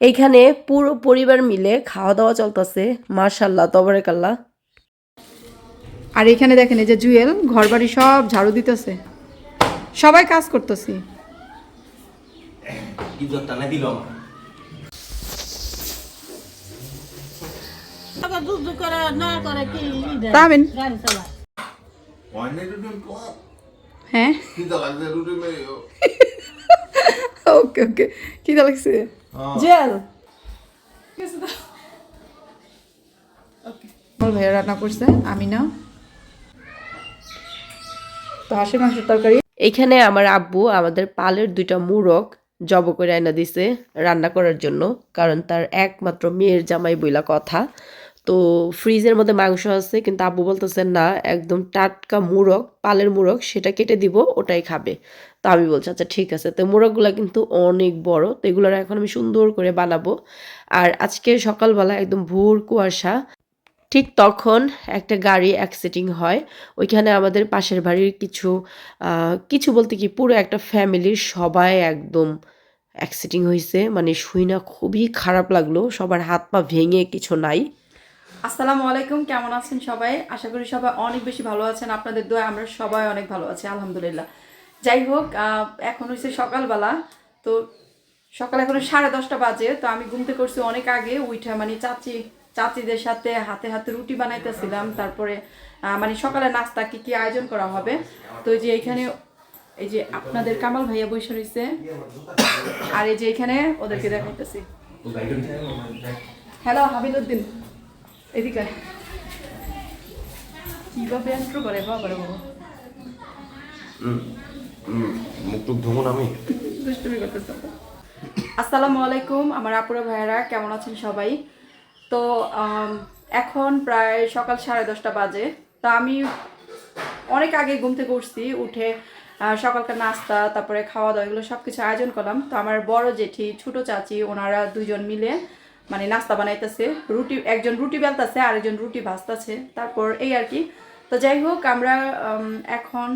এইখানে পুরো পরিবার মিলে খাওয়া দাওয়া চলতেছে। মার্শাল্লাহ তবরেকাল্লাহ। আর এখানে দেখেন এই যে জুয়েল ঘর বাড়ি সব ঝাড়ু দিতেছে। সবাই কাজ করতেছি? হ্যাঁ. ওকে ওকে। কি লাগছে। জুয়েল আমার ভাইয়া রান্না করছে? আমি না। তো হাঁসের মাংসের তরকারি। এইখানে আমার আব্বু আমাদের পালের দুইটা মুরগ জব করে আইনা দিছে রান্না করার জন্য কারণ তার একমাত্র মেয়ের জামাই বইলা কথা। তো ফ্রিজের মধ্যে মাংস আছে, কিন্তু আব্বু বলতেছে, না, একদম টাটকা মুরগ, পালের মুরগ, সেটা কেটে দিব, ওটাই খাবে। তো আমি বলছি আচ্ছা ঠিক আছে। তো মুরগগুলা কিন্তু অনেক বড়, তো এগুলোর এখন আমি সুন্দর করে বানাবো। আর আজকে সকালবেলা একদম ভোর কুয়াশা, ঠিক তখন একটা গাড়ি অ্যাক্সিডেন্ট হয়। ওইখানে আমাদের পাশের বাড়ির কিছু কিছু বলতে কি, পুরো একটা ফ্যামিলির সবাই একদম অ্যাক্সিডেন্ট হয়েছে মানে শুই না খুবই খারাপ লাগল, সবার হাত পা ভেঙে কিছু নাই। আসসালামু আলাইকুম, কেমন আছেন সবাই? আশা করি সবাই অনেক বেশি ভালো আছেন। আপনাদের দোয়া আমরা সবাই অনেক ভালো আছি, আলহামদুলিল্লাহ। যাই হোক এখন হচ্ছে সকালবেলা। তো সকাল এখন সাড়ে দশটা বাজে, তো আমি ঘুমতে করছি অনেক আগে। উইঠা মানে চাচি, চাচিদের সাথে হাতে হাতে রুটি বানাইতেছিলাম। তারপরে মানে সকালে নাস্তা কি কি আয়োজন করা হবে? তো যে এখানে, এই যে আপনাদের কামাল ভাইয়া বসে রয়েছে আর এই যে এখানে ওদেরকে দেখাইতেছি। হ্যালো হাবিলুদ্দিন এদিকে। কীভাবে এন্ট্রো করে? বাবা। রে বাবা মুখ টুক ধুমুন আমি? দুষ্টুমি করতেছে। আসসালামু আলাইকুম আমার আপুরা ভাইয়ারা কেমন আছেন সবাই? তো এখন প্রায় সকাল সাড়ে দশটা বাজে। তো আমি অনেক আগে ঘুম থেকে উঠছি উঠে সকালকার নাস্তা তারপরে খাওয়া দাওয়া এগুলো সব কিছু আয়োজন করলাম। তো আমার বড় জেঠি ছোট চাচি ওনারা দুজন মিলে মানে নাস্তা বানাইতেছে রুটি একজন রুটি বেলতেছে আর একজন রুটি ভাজতেছে তারপর এই আর কি। তো যাই হোক আমরা এখন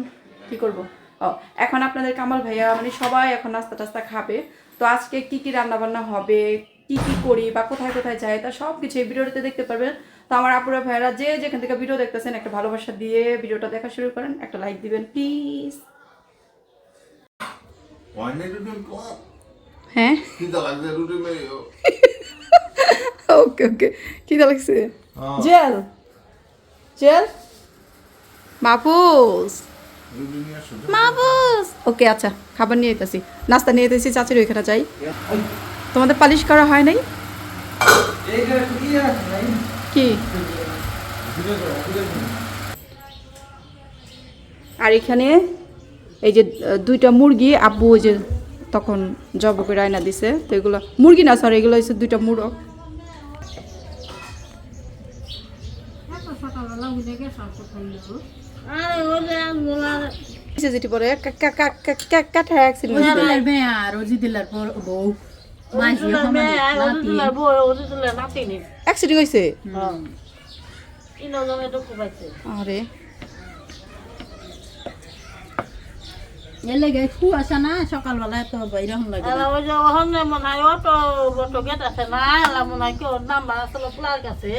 কি করব? ও এখন আপনাদের কামাল ভাইয়া মানে সবাই এখন নাস্তা টাস্তা খাবে। তো আজকে কি কি রান্না বান্না হবে কি কি করি বা কোথায় কোথায় যাই তা সব কিছু এই ভিডিওতে দেখতে পারবেন। তো আমার আপুরা ভাইয়ারা যে যেখান থেকে ভিডিও দেখতেছেন একটা ভালোবাসা দিয়ে ভিডিওটা দেখা শুরু করেন একটা লাইক দিবেন প্লিজ? হ্যাঁ? ওকে ওকে কি লাগছে জেল জেল মাপুস মাপুস ওকে আচ্ছা খাবার নিয়ে যেতেছি নাস্তা নিয়ে যেতেছি চাচির ওইখানে যাই। তোমাদের পালিশ করা হয় নাই? কি? আর এখানে এই যে দুইটা মুরগি আব্বু ওই যে তখন জব করে আয়না দিছে তো এগুলো মুরগি না সরি এগুলো হচ্ছে দুইটা মুরগ। সকালবেলা উঠে গেছে সব করল আরে যেটি পরে কাঠা অ্যাক্সিডেন্ট বউ। অ্যাক্সিডেন্ট হয়েছে পাইছে। আরে। এর লাগে আসা না সকালবেলা এত এরকম লাগে। ওই যে ওখানে মনে হয় অটো অটো গেট আছে না এলা মনে হয় কেউ নাম্বার আসলে ফুলার কাছে?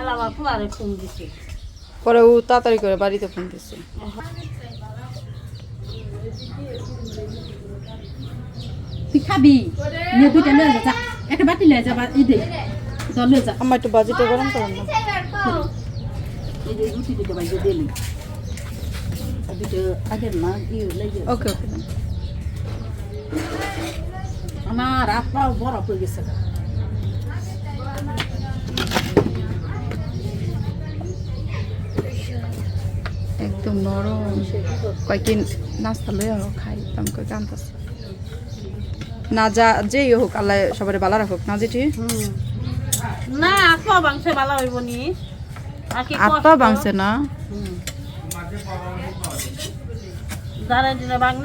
এলা আমার ফুলারে ফোন দিছে। পরে ও তাড়াতাড়ি করে বাড়িতে ফোন দিচ্ছে তুই খাবি? নিয়ে দুইটা লয়ে যা। একটা বাটি লয়ে যা বা- দে দল যা। আমার একটু বাজেটে গরম করেন না। এই যে রুটি দুটো বাইরে দিলি আর দুটো আগের না ইয়ে লেগে ওকে ওকে আমার হয়ে গেছে একদম নরম কয়েকদিন নাস্তা আহ খাই দাম করে কান্তাছে না যা যেই হোক আল্লাহ সবারে ভালো রাখুক না যেটি না আপা বাংশে ভালো হইব নি আত্মা বাংছে না বাংলা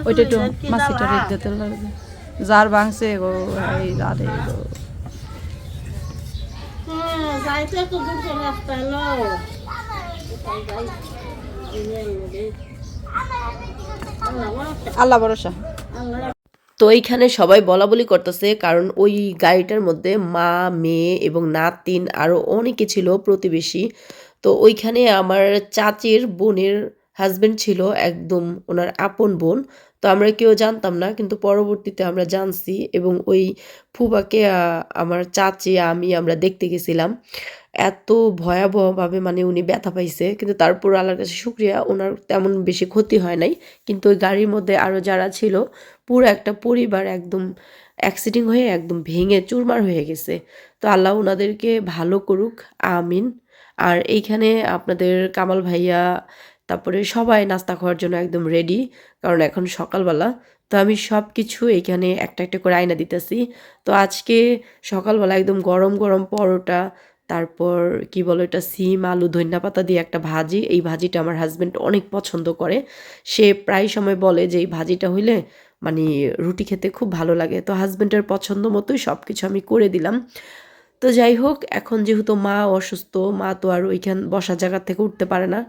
ওইটা একটু মাছিটা রেখ দিতে লাগবে যার বাংছে গো এই যারে গো। হ্যাঁ আল্লাহ ভরসা। তো এইখানে সবাই বলা বলি করতেছে কারণ ওই গাড়িটার মধ্যে মা মেয়ে এবং নাতিন আরও অনেকে ছিল প্রতিবেশী। তো ওইখানে আমার চাচির বোনের হাজবেন্ড ছিল একদম ওনার আপন বোন, তো আমরা কেউ জানতাম না, কিন্তু পরবর্তীতে আমরা জানছি এবং ওই ফুবাকে আমার চাচি, আমি আমরা দেখতে গেছিলাম। এত ভয়াবহভাবে মানে উনি ব্যথা পাইছে, কিন্তু তারপর আল্লাহর কাছে শুক্রিয়া, ওনার তেমন বেশি ক্ষতি হয় নাই। কিন্তু ওই গাড়ির মধ্যে আরও যারা ছিল, পুরো একটা পরিবার একদম অ্যাক্সিডেন্ট হয়ে একদম ভেঙে চুরমার হয়ে গেছে। তো আল্লাহ ওনাদেরকে ভালো করুক, আমিন। আর এইখানে আপনাদের কামাল ভাইয়া তারপরে সবাই নাস্তা খাওয়ার জন্য একদম রেডি কারণ এখন সকালবেলা। তো আমি সব কিছু এইখানে একটা একটা করে আয়না দিতেছি। তো আজকে সকালবেলা একদম গরম গরম পরোটা, তারপর কি বলো এটা সিম, আলু, ধনিয়া পাতা দিয়ে একটা ভাজি। এই ভাজিটা আমার হাজব্যান্ড অনেক পছন্দ করে। সে প্রায় সময় বলে যে, এই ভাজিটা হইলে মানে রুটি খেতে খুব ভালো লাগে। তো হাজব্যান্ডের পছন্দ মতোই সব কিছু আমি করে দিলাম। তো যাই হোক এখন যেহেতু মা অসুস্থ মা তো আর ওইখান বসার জায়গা থেকে উঠতে পারে না।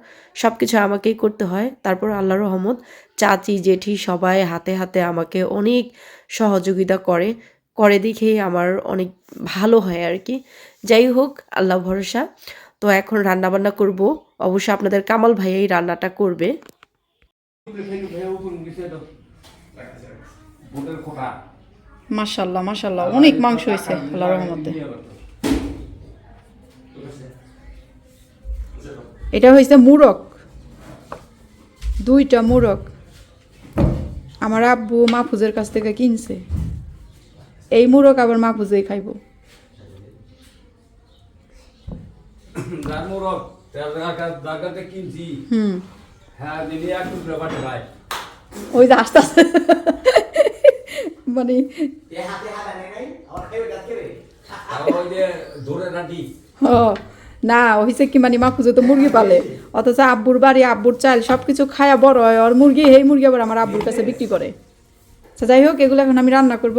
সব কিছু আমাকেই করতে হয়। তারপর আল্লাহ রহমত চাচি জেঠি সবাই হাতে হাতে আমাকে অনেক সহযোগিতা করে করে দেখেই আমার অনেক ভালো হয় আর কি। যাই হোক আল্লাহ ভরসা। তো এখন রান্না বান্না করব। অবশ্য আপনাদের কামাল ভাইয়াই রান্নাটা করবে। মাশাল্লাহ মাশাল্লাহ অনেক মাংস হয়েছে আল্লাহ রহমতে। এটা হয়েছে মুরগ। দুইটা মুরগ আমার আব্বু মাহফুজের কাছ থেকে কিনছে। এই মুরগ আবার মাহফুজেই খাইব। হ্যাঁ ওই যে আস্তে আস্তে মানে ধরে না হয়েছে কি মানে মাহফুজে তো মুরগি পালে। অথচ আব্বুর বাড়ি আব্বুর চাল সব কিছু খায়া বড় হয়। আর মুরগি এই মুরগি আবার আমার আব্বুর কাছে বিক্রি করে। আচ্ছা যাই হোক এগুলো এখন আমি রান্না করব।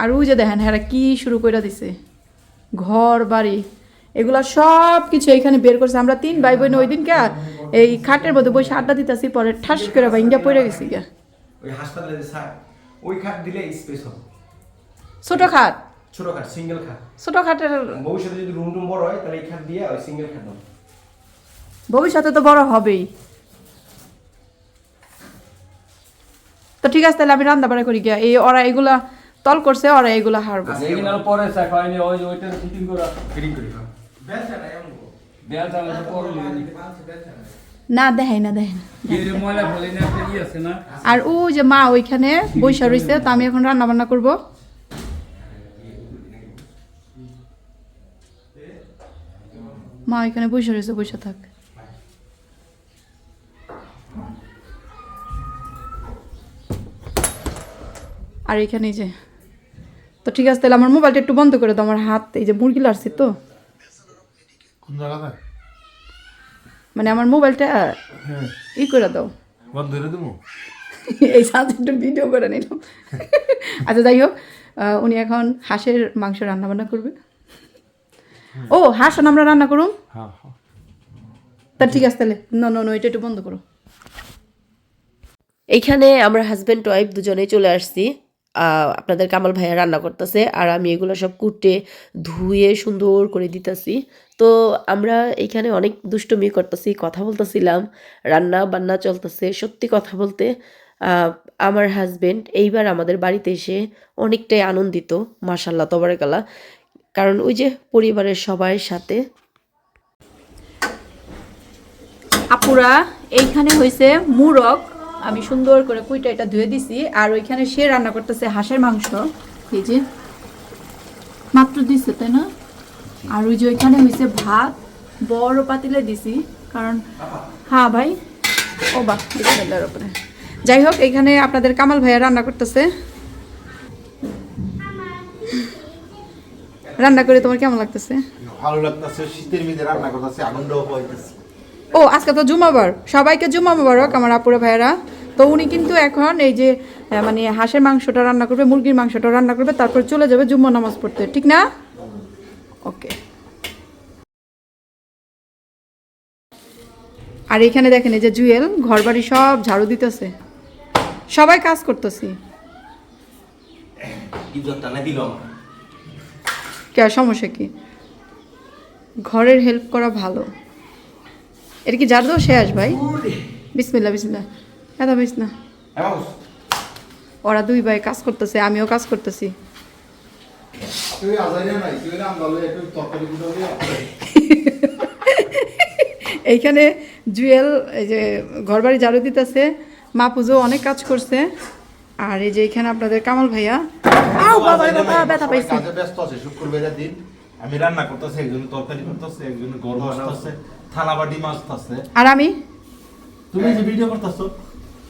আর ওই যে দেখেন হ্যাঁ কি শুরু করে দিছে। ঘর বাড়ি এগুলা সব কিছু এখানে বের করছে। আমরা তিন ভাই বোন ওই দিন কে এই খাটের মধ্যে বসে আড্ডা দিতেছি পরে ঠাস করে ভাই ইন্ডিয়া পড়ে গেছি গা ওই হাসপাতালে স্যার ওই খাট দিলে স্পেস হবে। ছোট খাট? ছোট খাট সিঙ্গেল খাট। ছোট খাটের ভবিষ্যতে যদি রুম টুম বড় হয় তাহলে এই খাট দিয়ে ওই সিঙ্গেল খাট দাও ভবিষ্যতে তো বড় হবেই। তো ঠিক আছে তাহলে আমি রান্না বাড়া করি গিয়া। এই ওরা এগুলা তল করছে ওরা এগুলা হারবো। এখানে পরে শেখ হয়নি ওই ওইটা ফিটিং করা। ফিটিং করি হ্যাঁ। পরে না দেখাই না দেখাই না। এর না একটা ই আছে না? আর ও যে মা ওইখানে বৈশা রইছে তো আমি এখন রান্না বান্না করব। মা ওইখানে বৈশা রয়েছে বসে থাক। আর এখানে যে তো ঠিক আছে তাহলে আমার মোবাইলটা একটু বন্ধ করে দাও আমার হাত এই যে মুরগি লাড়ছি তো। কোন মানে আমার মোবাইলটা ই করে দাও। বন্ধ করে দেবো? এই সাথে একটু ভিডিও করে নিলাম। আচ্ছা যাই হোক উনি এখন হাঁসের মাংস রান্না বান্না করবে। ও হাঁস আমরা রান্না করুন হ্যাঁ হ্যাঁ। তা ঠিক আছে তাহলে। ন ন এটা একটু বন্ধ করো। এইখানে আমরা হাজব্যান্ড ওয়াইফ দুজনেই চলে আসছি। আপনাদের কামাল ভাইয়া রান্না করতেছে আর আমি এগুলো সব কুটে ধুয়ে সুন্দর করে দিতেছি। তো আমরা এইখানে অনেক দুষ্টুমি করতেছি কথা বলতেছিলাম রান্না বান্না চলতেছে সত্যি কথা বলতে আহ, আমার হাজবেন্ড এইবার আমাদের বাড়িতে এসে অনেকটাই আনন্দিত মাসাল্লাহ তবরেকালা কারণ ওই যে পরিবারের সবাই সাথে। আপুরা, এইখানে হয়েছে মুরগ। আমি সুন্দর করে কুইটা এটা ধুয়ে দিছি, আর ওইখানে সে রান্না করতেছে হাঁসের মাংস। এই যে, মাত্র দিছে, তাই না? আর ওই যে ওইখানে হয়েছে ভাত, বড় পাতিলে দিছি, কারণ হ্যাঁ ভাই, ও বাহ উপরে যাই হোক এখানে আপনাদের কামাল ভাইয়া রান্না করতেছে। রান্না করে তোমার কেমন লাগতেছে? ভালো লাগতেছে শীতের মধ্যে রান্না করতেছে আনন্দ হইতেছে ও আজকে তো জুমাবার সবাইকে জুমা মোবারক আমার আপুরা ভাইয়েরা। তো উনি কিন্তু এখন এই যে মানে হাঁসের মাংসটা রান্না করবে মুরগির মাংসটা রান্না করবে তারপর চলে যাবে জুম্মা নামাজ পড়তে। ঠিক না? ওকে। আর এখানে দেখেন এই যে জুয়েল ঘর বাড়ি সব ঝাড়ু দিতেছে। সবাই কাজ করতেছি। ইজ্জতটা না দিল আমার কে, সমস্যা কি? ঘরের হেল্প করা ভালো। এটা কি ঝাড়ু দেওয়া শেষ ভাই। বিসমিল্লা বিসমিল্লা এত বিস না। ওরা দুই ভাই কাজ করতেছে, আমিও কাজ করতেছি। এইখানে জুয়েল, এই যে ঘরবাড়ি ঝাড়ু দিতেছে, মা পুজো অনেক কাজ করছে। আর এই যে এখানে আপনাদের কামাল ভাইয়া বাবা বাবা ব্যথা পাইছি। কাজে ব্যস্ত আছে শুক্রবারের দিন। আমি রান্না করতেছি একজন তরকারি করতেছে একজন গরম আসতেছে থালা বাটি মাছতেছে আর আমি? তুমি যে ভিডিও করতেছো?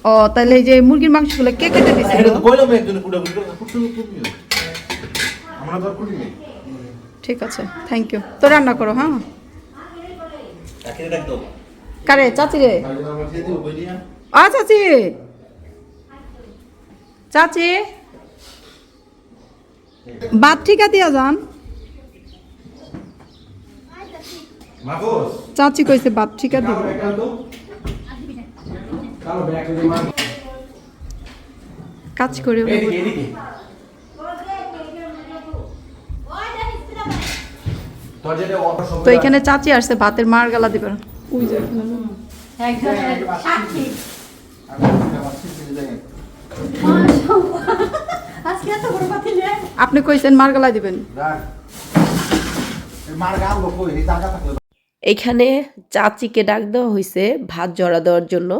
ও তাহলে এই যে মুরগির মাংসগুলো কে কেটে দিছিল এটা তো একজন কুড়া কুড়ি করে কুটু কুটু আমরা তো আর নেই। ঠিক আছে থ্যাংক ইউ তো রান্না করো হ্যাঁ? কারে চাচি রে আ চাচি! চাচি! ভাত ঠিকা দিয়া যান। চাচি কইছে ভাত ঠিকা দিব কাজ করে তো এখানে চাচি আসছে ভাতের মার গালা দিবেন ওই যে এখানে না। আপনি কইছেন মার গালা দিবেন। রাখ মার গাল লোক কই? এই জায়গা থাকলে এখানে চাচিকে ডাক দেওয়া হয়েছে ভাত জড়া দেওয়ার জন্য।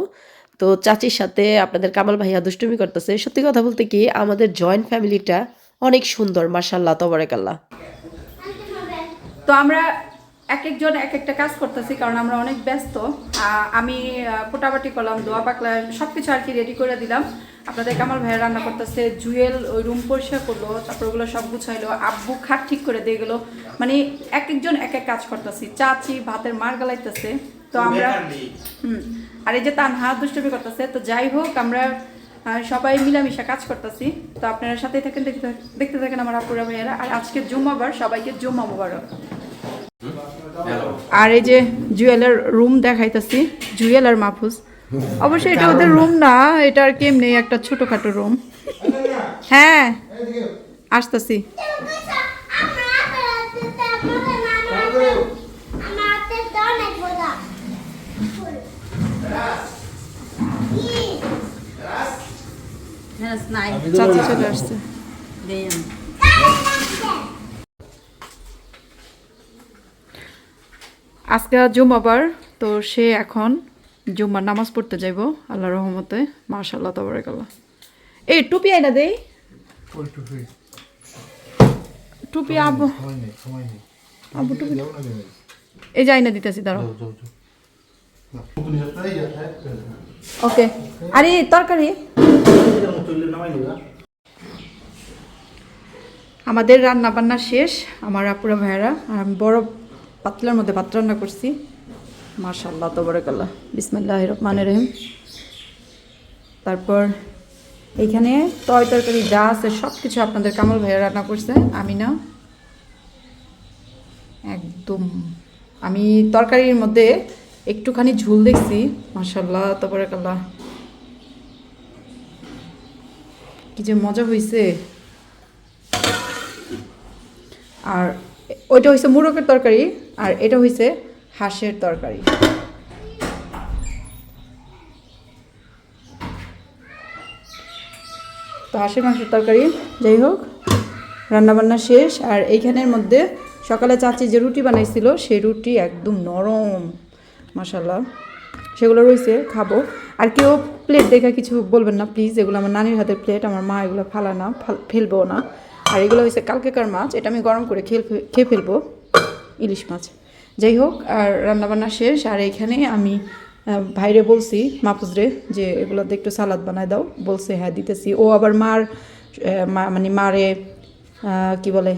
তো চাচির সাথে আপনাদের কামাল ভাইয়া দুষ্টুমি করতেছে। সত্যি কথা বলতে কি আমাদের জয়েন্ট ফ্যামিলিটা অনেক সুন্দর মার্শাল্লাহ তবরেকাল্লাহ। তো আমরা এক একজন এক একটা কাজ করতেছি কারণ আমরা অনেক ব্যস্ত। আহ, আমি কোটাবাটি করলাম দোয়া পাকলা সব কিছু আর কি রেডি করে দিলাম। আপনাদের কামাল ভাইয়া রান্না করতেছে জুয়েল ওই রুম পরিষ্কার করল তারপর ওগুলো সব গুছাইলো আব্বু খাট ঠিক করে দিয়ে গেলো। মানে এক একজন এক এক কাজ করতেছি চাচি ভাতের মার গালাইতেছে। তো আমরা হুম আর এই যে তানহা দুষ্টমি করতেছে তো যাই হোক আমরা সবাই মিলামিশা কাজ করতেছি। তো আপনারা সাথেই থাকেন দেখতে দেখতে থাকেন আমার আপুরা ভাইয়ারা। আর আজকে জুম্মাবার সবাইকে জুম্মা মুবারক। আর এই যে জুয়েলের রুম দেখাইতেছি জুয়েল আর মাহফুজ। অবশ্যই এটা ওদের রুম না, এটা আর কেমনি একটা ছোটখাটো রুম হ্যাঁ আসতেছি। নাই আজকে জুম্মাবার তো সে এখন জুম্মার নামাজ পড়তে যাইব আল্লাহ রহমতে মাশাল্লাহ তবরাকাল্লাহ। এই টুপি আইনা দেই। টুপি। আবু আবু টুপি না এই যে আইনা দিতেছি দাঁড়াও। না ওকে। আরে তরকারি? আমাদের রান্না বান্না শেষ আমার আপুরা ভাইয়েরা আর আমি বড় পাতলার মধ্যে ভাত রান্না করছি। মার্শাল্লাহ তবরকাল্লাহ। বিসমিল্লাহ রহমান রহিম। তারপর এইখানে তয় তরকারি যা আছে সব কিছু আপনাদের কামাল ভাইয়া রান্না করছে আমি না একদম। আমি তরকারির মধ্যে একটুখানি ঝুল দেখছি মার্শাল্লাহ তবরকাল্লাহ। কি যে মজা হয়েছে আর ওইটা হয়েছে মুরগের তরকারি, আর এটা হয়েছে হাঁসের তরকারি। তো হাঁসের মাংসের তরকারি, যাই হোক, রান্নাবান্না শেষ। আর এইখানের মধ্যে সকালে চাচি যে রুটি বানাইছিল, সেই রুটি একদম নরম মাসাল্লাহ সেগুলো রয়েছে, খাব। আর কেউ প্লেট দেখে কিছু বলবেন না প্লিজ এগুলো আমার নানির হাতের প্লেট আমার মা এগুলো ফালা না, ফাল- ফেলব না। আর এগুলো হয়েছে কালকেকার মাছ, এটা আমি গরম করে খেয়ে খেয়ে ফেলব, ইলিশ মাছ। যাই হোক আর রান্নাবান্না শেষ, আর এখানে আমি ভাইরে বলছি, মাহফুজরে, যে এগুলোতে একটু সালাদ বানায় দাও। বলছে হ্যাঁ দিতেছি। ও আবার মার মানে মারে কি বলে?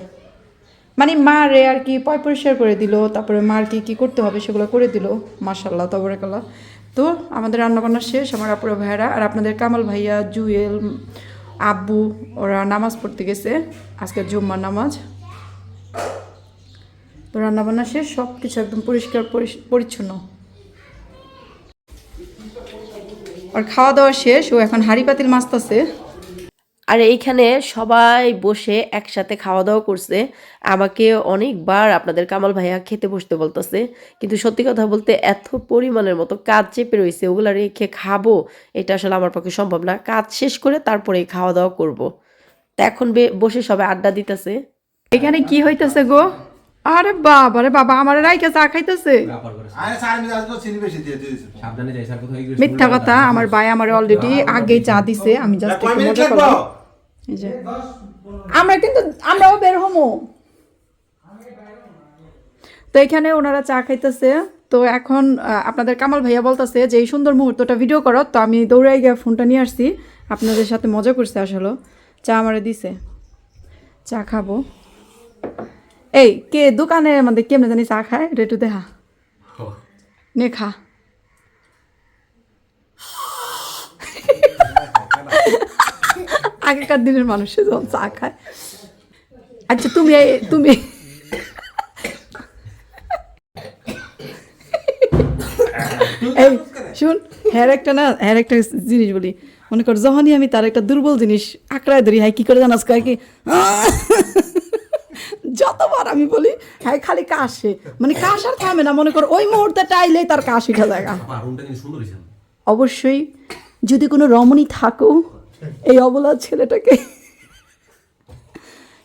মানে মারে আর কি, পয় পরিষ্কার করে দিল। তারপরে মার কি কি করতে হবে সেগুলো করে দিল। মার্শাল্লাহ তবরেকাল্লাহ। তো আমাদের রান্নাবান্না শেষ, আমার আপুরা ভাইয়ারা, আর আপনাদের কামাল ভাইয়া, জুয়েল, আব্বু, ওরা নামাজ পড়তে গেছে। আজকে জুম্মার নামাজ। তো রান্নাবান্না শেষ সব কিছু একদম পরিষ্কার পরিচ্ছন্ন। আর খাওয়া দাওয়া শেষ ও এখন হাঁড়ি পাতিল মাছতাছে আর এইখানে সবাই বসে একসাথে খাওয়া দাওয়া করছে। আমাকে অনেকবার আপনাদের কামাল ভাইয়া খেতে বসতে বলতেছে কিন্তু সত্যি কথা বলতে এত পরিমাণের মতো কাজ চেপে রয়েছে ওগুলো রেখে খাব এটা আসলে আমার পক্ষে সম্ভব না। কাজ শেষ করে তারপরে খাওয়া দাওয়া করব। তা এখন বে- বসে সবাই আড্ডা দিতেছে। এখানে কি হইতেছে গো? আরে বাবা রে বাবা আমার রাইকে চা খাইতেছে। মিথ্যা কথা আমার ভাই আমার অলরেডি আগেই চা দিছে আমি জাস্ট একটু মজা লাগবো করলাম এই যে। আমরা কিন্তু আমরাও বের হমো। তো এখানে ওনারা চা খাইতেছে। তো এখন আপনাদের কামাল ভাইয়া বলতেছে যে এই সুন্দর মুহূর্তটা ভিডিও করো। তো আমি দৌড়াই গিয়ে ফোনটা নিয়ে আসছি। আপনাদের সাথে মজা করছে আসলে। চা আমারে দিছে। চা খাব। এই কে দোকানে মানে কেমনে জানি চা খায়? রেটু দেহা নে খা। আগেকার দিনের মানুষে যখন চা খায়। আচ্ছা তুমি এই- তুমি এই শুন হ্যার একটা না হ্যার একটা জিনিস বলি। মনে কর যখনই আমি তার একটা দুর্বল জিনিস আঁকড়ায় ধরি হ্যাঁ কি করে জানাস কয় কি যতবার আমি বলি হ্যাঁ খালি কাশে। মানে কাশ আর থামে না মনে করো ওই মুহূর্তে টাইলেই তার কাশ উঠে জায়গা অবশ্যই যদি কোনো রমণী থাকো এই অবলা ছেলেটাকে।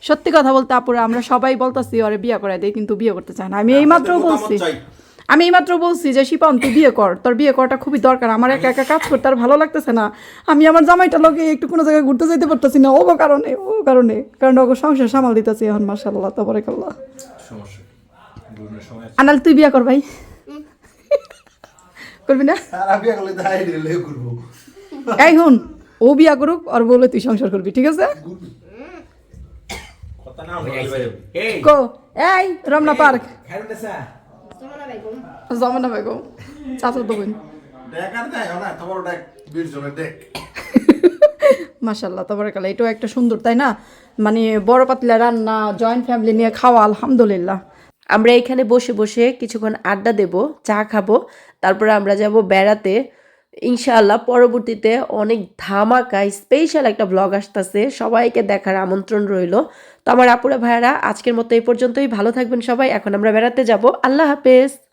সত্যি কথা বলতে আপুরা আমরা সবাই বলতেছি ওরে বিয়ে করে দেয় কিন্তু বিয়ে করতে চায় না। আমি এই মাত্র বলছি। আমি এইমাত্র বলছি যে শিপন তুই বিয়ে কর। তোর বিয়ে করাটা খুবই দরকার। আমার একা একা কাজ করতে আর ভালো লাগতেছে না। আমি আমার জামাইটা লোকে একটু কোনো জায়গায় ঘুরতে যেতে পারতেছি না। ও কারণে ও কারণে। কারণ ওকে সংসার সামাল দিতেছি এখন মাসাল্লাহ তারপরে কাল্লা আনাল তুই বিয়ে কর ভাই। করবি না? এই হুন ও বিয়া করুক আর বলে তুই সংসার করবি ঠিক আছে? কথা না বলতে পারি। এই। কো এই রমনা পার্ক। জমানা বেগম চাচা তো বোন মাসাল্লাহ তারপরে কালে এটাও একটা সুন্দর তাই না? মানে বড় পাতলা রান্না জয়েন্ট ফ্যামিলি নিয়ে খাওয়া আলহামদুলিল্লাহ। আমরা এখানে বসে বসে কিছুক্ষণ আড্ডা দেব চা খাব তারপরে আমরা যাব বেড়াতে। ইনশাআল্লাহ পরবর্তীতে অনেক ধামাকায় স্পেশাল একটা ব্লগ আসতেছে। সবাইকে দেখার আমন্ত্রণ রইল। তো আমার আপুরা ভাইয়ারা, আজকের মতো এই পর্যন্তই। ভালো থাকবেন সবাই। এখন আমরা বেড়াতে যাব। আল্লাহ হাফেজ।